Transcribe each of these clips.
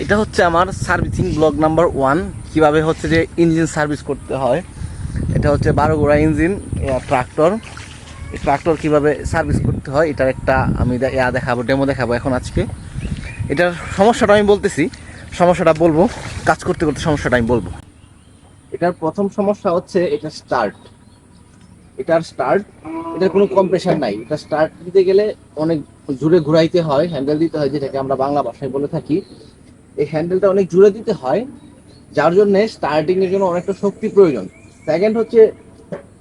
এটা হচ্ছে আমার সার্ভিসিং ব্লগ নাম্বার ওয়ান। কীভাবে হচ্ছে যে ইঞ্জিন সার্ভিস করতে হয়? এটা হচ্ছে বারো গোড়া ইঞ্জিন ট্রাক্টর। ট্রাক্টর কীভাবে সার্ভিস করতে হয়, এটার একটা আমি ইয়া দেখাবো, ডেমো দেখাবো এখন আজকে। এটার সমস্যাটা আমি বলতেছি, সমস্যাটা বলব, কাজ করতে করতে সমস্যাটা আমি বলব। এটার প্রথম সমস্যা হচ্ছে এটা স্টার্ট এটার স্টার্ট এটার কোনো কম্প্রেশন নাই। এটা স্টার্ট দিতে গেলে অনেক জুড়ে ঘুরাইতে হয় হ্যান্ডেল দিতে হয়, যেটাকে আমরা বাংলা ভাষায় বলে থাকি। এই হ্যান্ডেলটা অনেক জুড়ে দিতে হয়, যার জন্য স্টার্টিং এর জন্য অনেকটা শক্তি প্রয়োজন। সেকেন্ড হচ্ছে,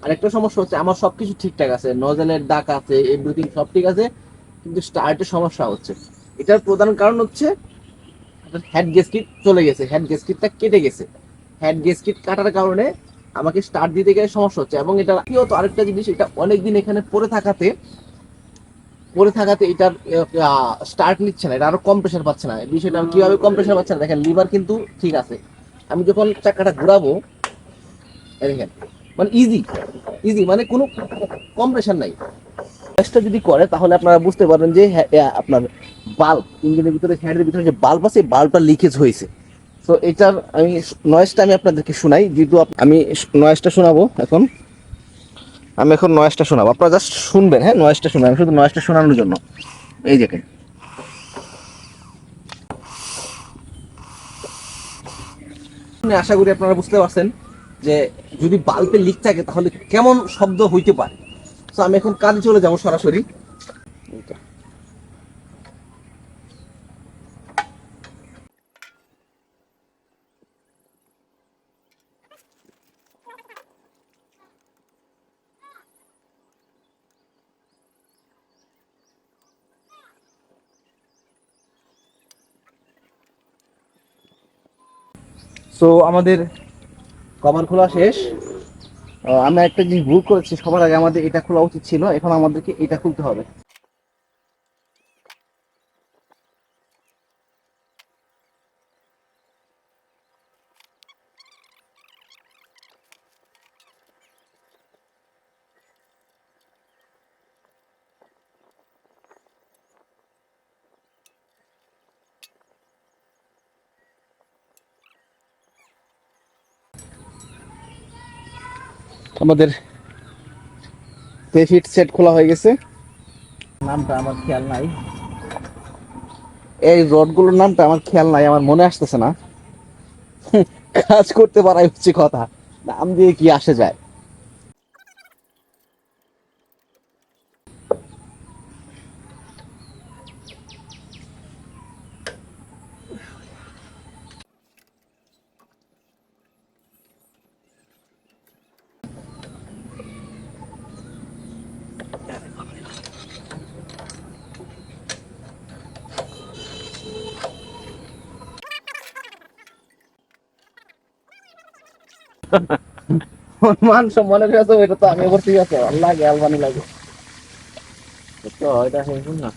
আরেকটা সমস্যা হচ্ছে, আমার সবকিছু ঠিকঠাক আছে নজেলের দাগ আছে এভরিথিং সব ঠিক আছে, কিন্তু স্টার্টের সমস্যা হচ্ছে। এটার প্রধান কারণ হচ্ছে হেড গেস্কিট চলে গেছে হেড গেস্কিটটা কেটে গেছে। হেড গেস্কিট কাটার কারণে আমাকে স্টার্ট দিতে গেলে সমস্যা হচ্ছে, এবং এটা তো আরেকটা জিনিস, এটা অনেকদিন এখানে পড়ে থাকাতে পড়ে থাকাতে এটার স্টার্ট নিচ্ছে না, এটা আরও কম্প্রেসার পাচ্ছে না। বিষয়টা কীভাবে কম্প্রেসার পাচ্ছে না, দেখেন লিভার কিন্তু ঠিক আছে। আমি যখন চাকাটা ঘোরাবো দেখেন মানে ইজি ইজি মানে কোনো কম্প্রেশন নাই। কাজটা যদি করে, তাহলে আপনারা বুঝতে পারবেন যে আপনার বাল্ব ইঞ্জিনের ভিতরে হ্যান্ডের ভিতরে যে বাল্ব আছে বাল্বটা লিকেজ হয়েছে। তো এটার আমি নয়েজটা আমি আপনাদেরকে শোনাই, যেহেতু আমি নয়েজটা শোনাবো এখন। আমি এখন নয়েসটা শোনাবো। আপনারা জাস্ট শুনবেন হ্যাঁ? নয়েসটা শুনবেন শুধু নয়েসটা শোনানোর জন্য। এই শুনে আশা করি আপনারা বুঝতে পারছেন যে যদি বাল্বে লিক থাকে তাহলে কেমন শব্দ হইতে পারে। তো আমি এখন কাজে চলে যাব সরাসরি। সো আমাদের কভার খোলা শেষ। আমরা একটা জিনিস ভুল করেছি, সবার আগে আমাদের এটা খোলা উচিত ছিল, এখন আমাদেরকে এটা খুলতে হবে। আমাদের হিট সেট খোলা হয়ে গেছে। নামটা আমার খেয়াল নাই। এই রডগুলোর নামটা আমার খেয়াল নাই আমার মনে আসতেছে না। কাজ করতে পারাই হচ্ছে কথা। নাম দিয়ে কি আসে যায়? মান সম্মানের কাছে এটা তো আমি লাগে আলবানি লাগে। তো এটা শুনুন না?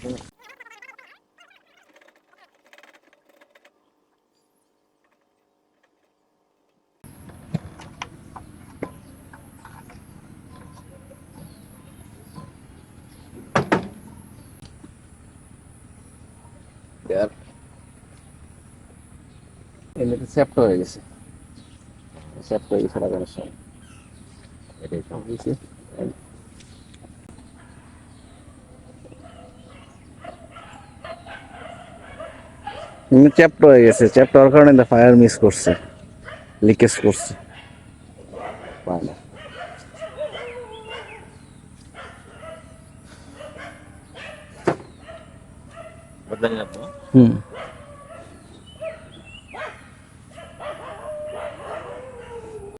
সেপ্ট হয়ে গেছে। সেভ করে দিচ্ছে না সমস্যা এটাই সমস্যা চ্যাপ্টার হয়ে গেছে চ্যাপ্টার হওয়ার কারণে ফায়ার মিস করছে লিকেজ করছে না হুম